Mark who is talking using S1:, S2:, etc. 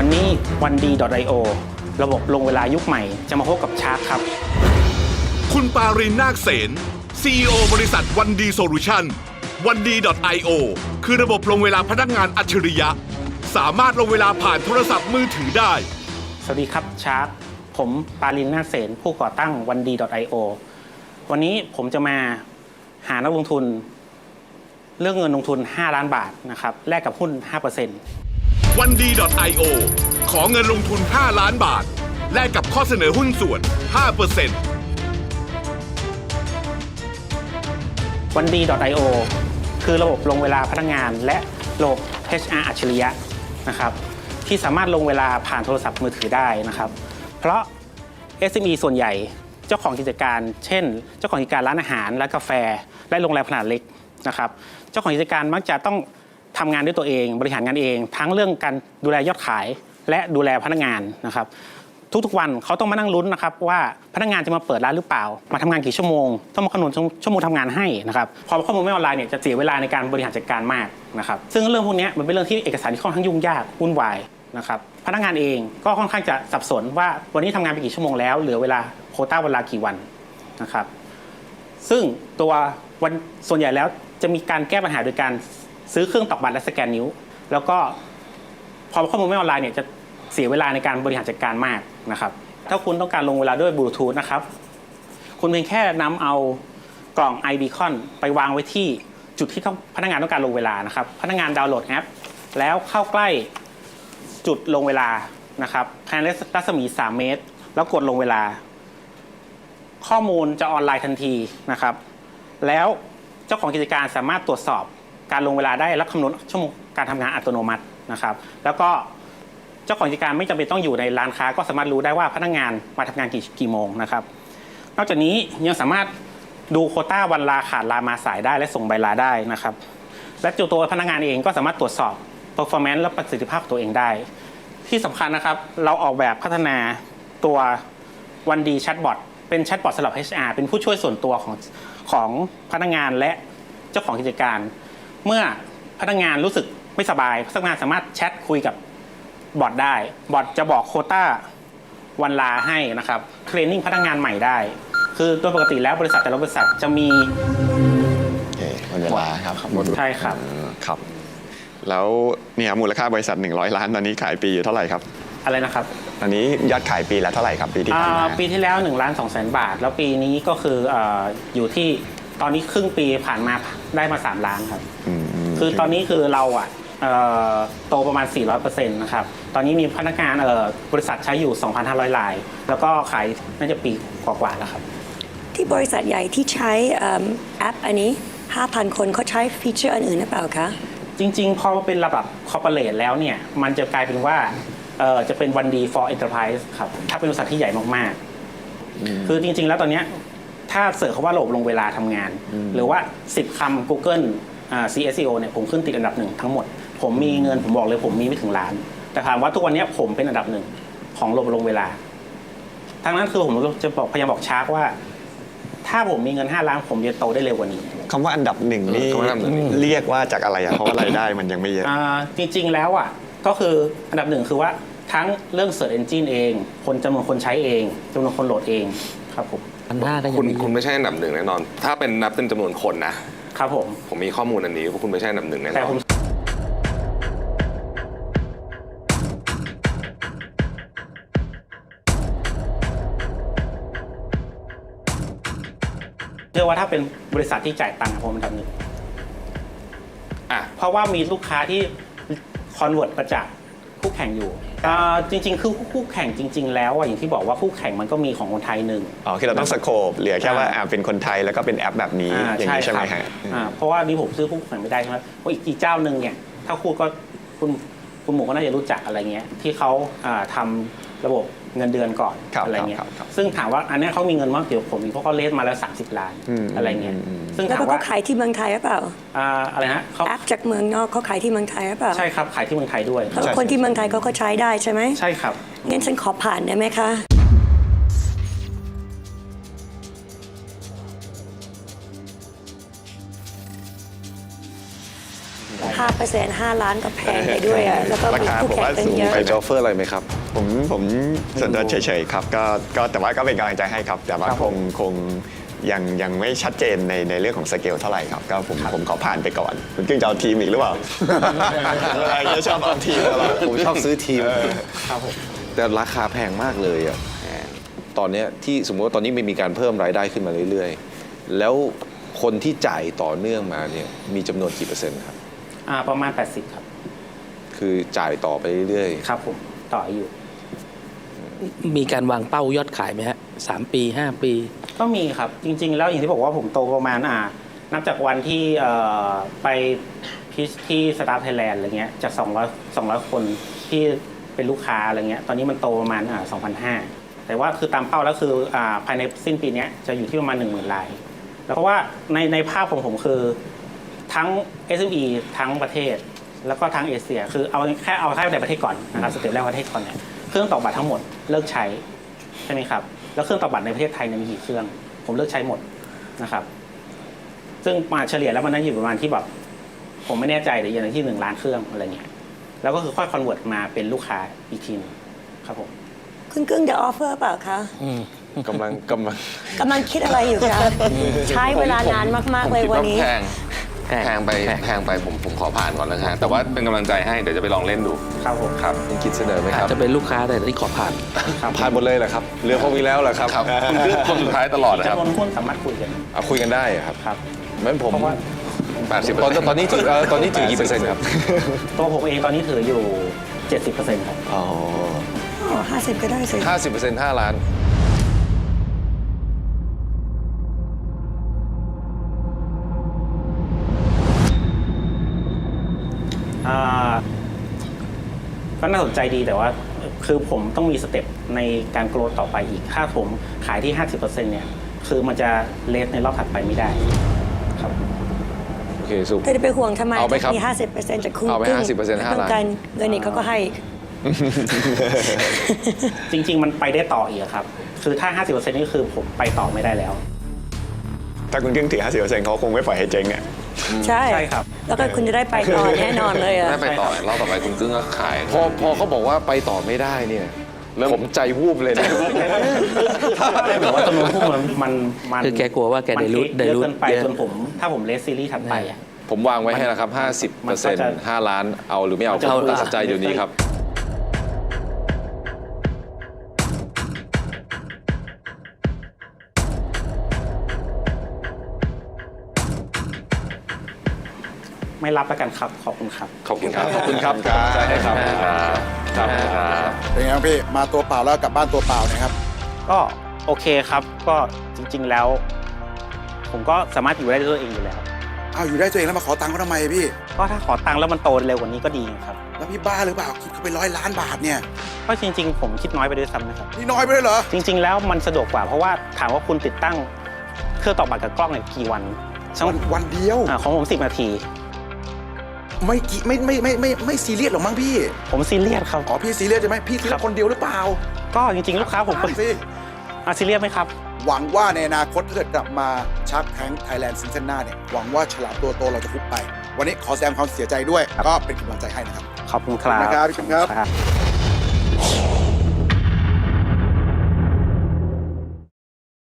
S1: วันนี้วันดี .io ระบบลงเวลายุคใหม่จะมาพบกับชาร์กครับ
S2: คุณปารินนาคเสน CEO บริษัทวันดีโซลูชันวันดี .io คือระบบลงเวลาพนักงานอัจฉริยะ สามารถลงเวลาผ่านโทรศัพท์มือถือได้
S1: สวัสดีครับชาร์กผมปาลินนาคเสนผู้ก่อตั้งวันดี .io วันนี้ผมจะมาหานักลงทุน เรื่องเงินลงทุน 5 ล้านบาทนะครับแลกกับหุ้น 5%
S2: วันดี .io ขอเงินลงทุน 5 ล้านบาท แลกกับข้อเสนอหุ้นส่วน 5%
S1: วันดี .io คือระบบลงเวลาพนักงานและระบบ HR อัจฉริยะนะครับที่สามารถลงเวลาผ่านโทรศัพท์มือถือได้นะครับ เพราะ SME ส่วนใหญ่เจ้าของกิจการ เช่น เจ้าของกิจการร้านอาหารและกาแฟ และโรงแรมขนาดเล็กนะครับ เจ้าของกิจการมักจะต้อง ทำงานด้วยตัวเอง บริหารงานเอง ทั้งเรื่องการดูแลยอดขาย และดูแลพนักงานนะครับทุกๆวันเขาต้องมานั่งลุ้นนะครับว่าพนักงานจะมาเปิดร้านหรือเปล่า มาทำงานกี่ชั่วโมง ต้องมาคำนวณชั่วโมงทำงานให้นะครับพอข้อมูลไม่ออนไลน์เนี่ยจะเสียเวลาในการบริหารจัดการมากนะครับซึ่งเรื่องพวกนี้มันเป็นเรื่องที่เอกสารที่ค่อนข้างยุ่งยากวุ่นวายนะครับพนักงานเองก็ค่อนข้างจะสับสนว่าวันนี้ทำงานไปกี่ชั่วโมงแล้ว เหลือเวลาโคต้าเวลากี่วันนะครับซึ่งตัววันส่วนใหญ่แล้วจะมีการแก้ปัญหาโดยการ ซื้อเครื่องตอกบัตรและสแกนนิ้ว แล้วก็พอข้อมูลไม่ออนไลน์เนี่ยจะเสียเวลาในการบริหารจัดการมากนะครับ ถ้าคุณต้องการลงเวลาด้วยบลูทูธนะครับ คุณเพียงแค่นำเอากล่อง iBeacon ไปวางไว้ที่จุดที่ต้องพนักงานต้องการลงเวลานะครับ พนักงานดาวน์โหลดแอป แล้วเข้าใกล้จุดลงเวลานะครับภายในรัศมี 3 เมตร แล้วกดลงเวลา ข้อมูลจะออนไลน์ทันทีนะครับ แล้วเจ้าของกิจการสามารถตรวจสอบ การลงเวลาได้และคำนวณชั่วโมงการทำงานอัตโนมัตินะครับ แล้วก็เจ้าของกิจการไม่จำเป็นต้องอยู่ในร้านค้า ก็สามารถรู้ได้ว่าพนักงานมาทำงานกี่กี่โมงนะครับ นอกจากนี้ยังสามารถดูโคต้าวันลาขาดลามาสายได้และส่งใบลาได้นะครับ และจตัวพนักงานเองก็สามารถตรวจสอบ performance และประสิทธิภาพตัวเองได้ ที่สำคัญนะครับ เราออกแบบพัฒนาตัววันดีแชทบอทเป็นแชทบอทสำหรับ HR เป็นผู้ช่วยส่วนตัวของของพนักงานและเจ้าของกิจการ เมื่อพนักงานรู้สึกไม่สบาย พนักงานสามารถแชทคุยกับบอทได้ บอทจะบอกโควต้าวันลาให้นะครับเทรนนิ่งพนักงานใหม่ได้ คือโดยปกติแล้วบริษัทแต่ละบริษัทจะมี
S3: โอเคหมดเวลาครับ
S1: ใช่ครับ
S3: อืมครับ แล้วเนี่ยมูลค่าบริษัท 100 ล้านตอนนี้ขายปีอยู่เท่าไหร่ครับ
S1: อะไรนะครับ
S3: ตอนนี้ยอดขายปีละเท่าไหร่ครับปีที่ผ่าน
S1: อ่า
S3: มา
S1: ปีที่แล้ว1ล้าน2แสนบาท แล้วปีนี้ก็คือเอออยู่ที่ ตอนนี้ครึ่งปีผ่านมาได้มา 3 ล้านครับ
S3: มม
S1: คือตอนนี้คือเราอะเอ่อโตประมาณ 400%นะครับ ตอนนี้มีพนักงานเอ่อบริษัทใช้อยู่ 2,500ราย แล้วก็ขายน่าจะปีกว่าๆแล้วครับ
S4: ที่บริษัทใหญ่ที่ใช้เอิ่มแอปอันนี้ 5,000 คนเขาใช้ฟีเจอร์อันอื่นหรือเปล่าคะ
S1: จริง ๆ พอเป็นระดับคอร์ปอเรทแล้วเนี่ย มันจะกลายเป็นว่าเอ่อจะเป็นวันดี for enterprise ครับ ถ้าเป็นบริษัทที่ใหญ่มากๆ คือจริง ๆ แล้วตอนเนี้ย ถ้าเสิร์ชคำว่าระบบลงเวลาทำงาน หรือว่า 10คำ Google อ่า CSEO เนี่ยผมขึ้นติดอันดับหนึ่งทั้งหมด ผมมีเงินผมบอกเลยผมมีไม่ถึงล้าน แต่ถามว่าทุกวันเนี้ยผมเป็นอันดับหนึ่งของระบบลงเวลาทั้งนั้นคือผมจะบอกพยายามบอกชาร์กว่า ถ้าผมมีเงิน 5 ล้านผมจะโตได้เร็วกว่านี้
S3: คำว่าอันดับหนึ่งนี่
S5: คำว่าอันดับหนึ่ง
S3: เรียกว่าจากอะไรอะเพราะว่ารายได้มันยังไม่เยอะ
S1: อ่าจริงๆ แล้วอะก็คืออันดับหนึ่งคือว่าทั้งเรื่อง Search Engine เอง คนจำนวนคนใช้เองจำนวนคนโหลดเอง ครับผม
S6: อันหน้าก็ยั
S5: คุณ
S6: งมี
S5: คุณไม่ใช่อันดับหนึ่งแน่นอน ถ้าเป็นนับเป็นจำนวนคนนะ ครับ
S1: ผม
S5: ผมมีข้อมูลอันนี้ว่าคุณไม่ใช่อันดับหนึ่งแน่น
S1: แต่
S5: อ
S1: ผม
S5: น
S1: เชื่อว่าถ้าเป็นบริษัทที่จ่ายตังค์ผมอันดับหนึ่ง
S5: อะ
S1: เพราะว่ามีลูกค้าที่คอนเวิร์ตมาจาก คู่แข่งอยู่อ่าจริง ๆ คือคู่แข่งจริง ๆ แล้วอะอย่างที่บอกว่าคู่แข่งมันก็มีของคนไทยหนึ่ง
S3: อ๋อคือเราต้องสโคปเหลือแค่ว่า
S1: อ่า
S3: อ่าเป็นคนไทยแล้วก็เป็นแอปแบบนี้
S1: อ่า
S3: อย่างนี้ใช่ไหม
S1: ครั
S3: ฮะ
S1: บอ่าเพราะว่านี่ผมซื้อคู่แข่งไม่ได้ใช่ไหมเพราะอีกอีกเจ้าหนึ่งเนี่ยถ้าพูดก็คุณคุณหมูก็น่าจะรู้จักอะไรเงี้ยที่เขาอ่าทำระบบ เงินเดือนก่อน
S3: ครับ
S1: อะไรเงี้ย
S3: ครับครับ
S1: ซึ่งถามว่าอันเนี้ยเขามีเงินมากเกี่ยวกับผมอีกเพราะเขาเลสมาแล้ว 30 ล้าน
S3: อืม
S1: อะไรเงี้ย
S3: อืมอืม
S1: ซึ่ง
S4: แล้ว
S1: ถาม
S4: ก็
S1: ว่า
S4: เขาขายที่เมืองไทยหรือเปล่า
S1: อ่าอะไรนะเขา
S4: แอปจากเมืองนอกเขาขายที่เมืองไทยหรือเปล่า
S1: ใช่ครับขายที่เมืองไทยด้วย
S4: แล้วคนที่เมืองไทยเขาก็ใช้ได้ใช่ไหม
S1: ใช่ครับ
S4: งั้นฉันขอผ่านได้ไหมคะ
S1: ค
S4: 5เปอร์เซ็นต์5ล้านก็แพงไปด้วยอะแล้วก็
S3: รา
S4: มี
S3: คา
S4: คู่
S3: ผม
S4: แข่ง
S3: ว่า
S4: ตั้
S3: สู
S4: ง
S3: ง
S4: เยอะ
S3: ไป
S6: จะออฟเฟอร์อะไรไหมครับ
S3: ผมผมส่วนตัวเฉยๆครับก็ก็แต่ว่าก็เป็นกำลังใจให้ครับ แต่ว่า
S1: ครับ
S3: ค
S1: ผ
S3: ง
S1: ม
S3: คงยังยังไม่ชัดเจนในในเรื่องของสเกลเท่าไหร่ครับก็ผมผมขอผ่านไปก่อน คุณกึ้งจะเอาทีมอีกหรือเปล่าเวลาจะชอบเอาทีมตลอด
S6: ผมชอบซื้อทีม
S1: ครับผม
S6: แต่ราคาแพงมากเลยอะตอนเนี้ยที่สมมติว่าตอนนี้มันมีการเพิ่มรายได้ขึ้นมาเรื่อยๆ แล้วคนที่จ่ายต่อเนื่องมาเนี่ยมีจำนวนกี่เปอร์เซ็นต์ครับ
S1: อ่าประมาณ 80 ครับ
S6: คือจ่ายต่อไปเรื่อย
S1: ครับผมต่ออายู่
S7: มีการวางเป้ายอดขายไหมฮะสามปีห้าปี
S1: ก็มีครับจริง ๆ แล้วอย่างที่บอกว่าผมโตประมาณอ่านับจากวันที่เอ่อไปพิชที่สตาร์ทไทยแลนด์อะไรเงี้ยจาก200 200 คนที่เป็นลูกค้าอะไรเงี้ยตอนนี้มันโตประมาณอ่า2,500 แต่ว่าคือตามเป้าแล้วคืออ่าภายในสิ้นปีเนี้ยจะอยู่ที่ประมาณ 10,000ราย แล้วเพราะว่าในในภาพของผมคือ ทั้ง SME ทั้งประเทศ แล้วก็ทั้งเอเชีย คือเอาแค่เอาแค่ในประเทศก่อนนะครับสเต็ปแรกประเทศก่อนเนี่ยเครื่องตอกบัตรทั้งหมดเลิกใช้ใช่ไหมครับแล้วเครื่องตอกบัตรในประเทศไทยเนี่ยมีกี่เครื่อง ผมเลิกใช้หมดนะครับ ซึ่งมาเฉลี่ยแล้วมันน่าอยู่ประมาณที่แบบผมไม่แน่ใจแต่อย่างที่หนึ่งล้านเครื่องอะไรเงี้ยแล้วก็คือค่อยคอนเวิร์ตมาเป็นลูกค้าอีกทีหนึงครับผม
S4: คุณกึ้งจะออฟเฟอร์เปล่าคะ
S6: ๆกำลังกำลัง
S4: กำลังคิดอะไรอยู่คะใช้เวลานานมาก ๆ เลย
S5: ผม
S4: วัน
S5: คิด
S4: นี้
S5: แพง
S7: แพง
S5: แพงไป
S7: แพง
S5: แพงไปผมผมขอผ่านก่อนแล้วฮะแต่ว่าเป็นกำลังใจให้เดี๋ยวจะไปลองเล่นดู
S1: ครับผม
S5: ครับ
S6: มีคิดเสนอไหมค
S7: อาจ
S6: รับ
S7: จะเป็นลูกค้าแต่ที่ขอผ่าน
S1: ครับ
S6: ผ่านหมดเลยเหรอครับเหลือพวกนี้แล้วเหรอครับ
S5: ครับคุณคือคนสุดท้ายตลอดนะครับ
S1: จำนวนหุ้นสามารถคุยกัน
S6: เอาคุยกันได้เหรอครับ
S1: ครับ
S6: งั้นผม
S1: เพราะว่า
S5: 80
S6: ตอนตอนนี้ถือเอ่อตอนนี้ถือกี่เปอร์เซ็นต์ครับ
S1: ตัวผมเองตอนนี้ถืออยู่ 70%ครับ
S6: อ๋อ
S4: อ๋อห้าสิบก็ได้สิ
S6: ห้าสิบเปอร์เซ็นต์ห้าล้าน
S1: ก็น่าสนใจดีแต่ว่าคือผมต้องมีสเต็ปในการโกรธต่อไปอีก ถ้าผมขายที่ 50%เนี่ย คือมันจะเลสในรอบถัดไปไม่ได้ครับ
S6: โอเคสุ
S4: เธอจะไปห่วงทำไม
S6: เอาไหมครับ
S4: มีห้าสิบเปอร์เซ็นต์จากคุณ
S6: เอาไป
S4: กึ้ง
S6: 50%
S4: ไม่ต้อง
S6: ห้าล้าน
S4: การเงินอีกเขาก็ให้
S1: จริง ๆ มันไปได้ต่ออีกอะครับ คือถ้า 50%นี่คือผมไปต่อไม่ได้แล้ว
S3: ถ้าคุณกึ้งถือ 50%เขาคงไม่ปล่อยให้เจ๊งอะ
S4: ใช่
S1: ใช่ครับ
S4: แล้วก็คุณจะได้ไปต่อแน่นอนเลยอะ
S5: ได้ไปต่อรอบต่อไปคุณกึ้งก็ขาย
S6: พอพอเขาบอกว่าไปต่อไม่ได้เนี่ยผมใจวูบเลยนะ
S1: แต่ว่าจำนวนหุ้นมันมันมัน
S7: คือแกกลัวว่าแก
S1: มัน
S7: dilute
S1: เยอะ
S7: dilute
S1: เกินไป
S7: เยอะ
S1: จนผมถ้าผมเลสซีรีส์ถัดไปอะ
S6: ผมวางไว้ให้แล้วครับ 50
S1: มั
S6: เปอนร์
S1: ก็
S6: เซ็น
S1: จะ
S6: ต์5ล้านเอาหรือไม่เอา
S1: มันจะ
S6: เขา
S1: เอา
S6: ตัดสินใจเดี๋ยวนี้ครับ
S1: ไม่รับแล้วกันครับ ขอบคุณครับ
S5: ขอบคุณครับ
S6: ขอบคุณครับกำลังใจให้ครับ
S5: ครับ
S8: เป็นไงครับพี่ มาตัวเปล่าแล้วกลับบ้านตัวเปล่านะครับ
S1: ก็โอเคครับ ก็จริง ๆแล้ว ผมก็สามารถอยู่ได้ด้วยตัวเองอยู่แล้ว
S8: อ้าวอยู่ได้ตัวเองแล้วมาขอตังค์เขาทำไมพี่
S1: ก็ถ้าขอตังค์แล้วมันโตเร็วกว่านี้ก็ดีครับ
S8: แล้วพี่บ้าหรือเปล่า คิดเขาไปร้อยล้านบาทเนี่ย
S1: ก็จริง ๆ ผมคิดน้อยไปด้วยซ้ำนะครับ
S8: นี่น้อยไปเลยเหรอ
S1: จริง ๆ แล้วมันสะดวกกว่าเพราะว่าถามว่าคุณติดตั้ง เครื่องตอกบัตรกับกล้องเนี่ยกี่วันช่าง
S8: วันวันเดียว
S1: อ่าของผมสิบนาที
S8: ไม่กี่ไม่ไม่ไม่ไม่ไม่ซีเรียสหรอกมั้งพี่
S1: ผมซีเรียสครับ
S8: อ๋อพี่ซีเรียสใช่ไหมพี่ซีเรีย
S1: ครั
S8: ส
S1: บ
S8: คนเดียวหรือเปล่า
S1: ก็จริงๆ ลูกค้าผม
S8: บ้งสิ
S1: อาซีเรียสไหมครับ
S8: หวังว่าในอนาคตถ้าเกิดกลับมาชักแทงไทยแลนด์ซีซั่นหน้าเนี่ยหวังว่าฉลามตัวโตเราจะคุบไป วันนี้ขอแสดงความเสียใจด้วย ก็เป็นกำลังใจให้นะครับ
S1: ขอบคุณครับ
S8: ขอบคุณนะครับพี่ครับ
S1: ครับ